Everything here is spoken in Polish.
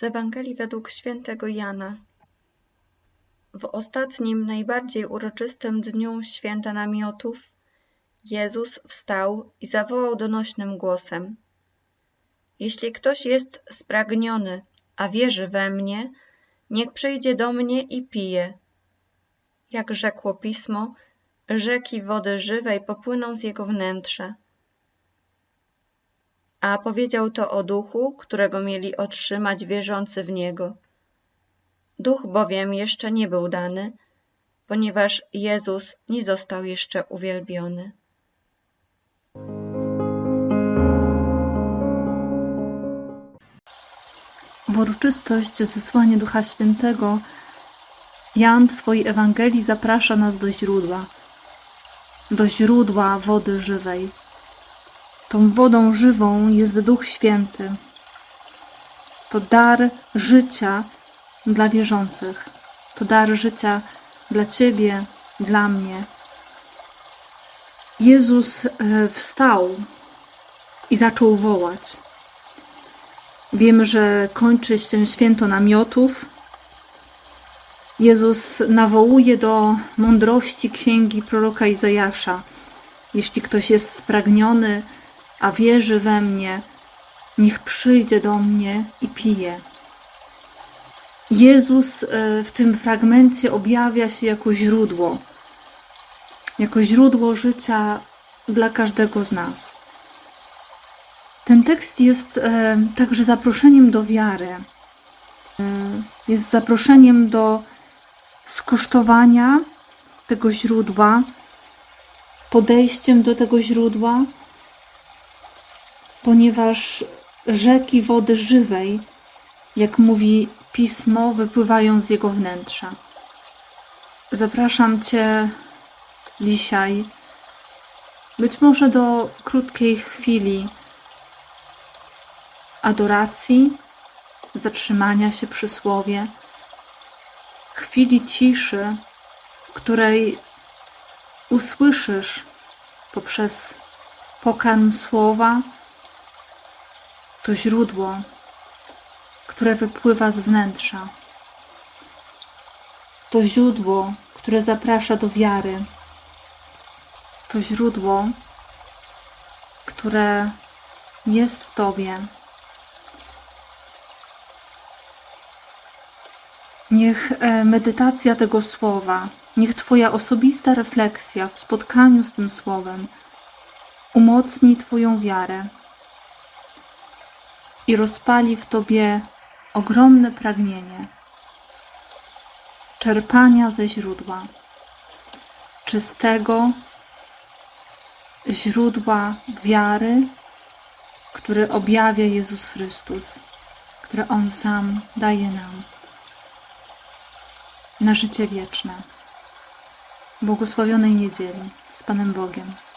Z Ewangelii według świętego Jana. W ostatnim, najbardziej uroczystym dniu święta namiotów Jezus wstał i zawołał donośnym głosem: Jeśli ktoś jest spragniony, a wierzy we mnie, niech przyjdzie do mnie i pije. Jak rzekło pismo, rzeki wody żywej popłyną z jego wnętrza. A powiedział to o duchu, którego mieli otrzymać wierzący w niego. Duch bowiem jeszcze nie był dany, ponieważ Jezus nie został jeszcze uwielbiony. W uroczystość zesłania Ducha Świętego Jan w swojej Ewangelii zaprasza nas do źródła, do źródła wody żywej. Tą wodą żywą jest Duch Święty. To dar życia dla wierzących. To dar życia dla Ciebie, dla mnie. Jezus e, wstał i zaczął wołać. Wiemy, że kończy się święto namiotów. Jezus nawołuje do mądrości księgi proroka Izajasza. Jeśli ktoś jest spragniony, a wierzy we mnie, niech przyjdzie do mnie i pije. Jezus e, w tym fragmencie objawia się jako źródło, jako źródło życia dla każdego z nas. Ten tekst jest e, także zaproszeniem do wiary. E, jest zaproszeniem do skosztowania tego źródła, podejściem do tego źródła, ponieważ rzeki wody żywej, jak mówi pismo, wypływają z jego wnętrza. Zapraszam Cię dzisiaj, być może do krótkiej chwili adoracji, zatrzymania się przy słowie, chwili ciszy, której usłyszysz poprzez pokarm słowa to źródło, które wypływa z wnętrza. To źródło, które zaprasza do wiary. To źródło, które jest w Tobie. Niech e, medytacja tego słowa, niech Twoja osobista refleksja w spotkaniu z tym słowem umocni Twoją wiarę i rozpali w Tobie ogromne pragnienie czerpania ze źródła, czystego źródła wiary, które objawia Jezus Chrystus, które On sam daje nam na życie wieczne. Błogosławionej niedzieli z Panem Bogiem.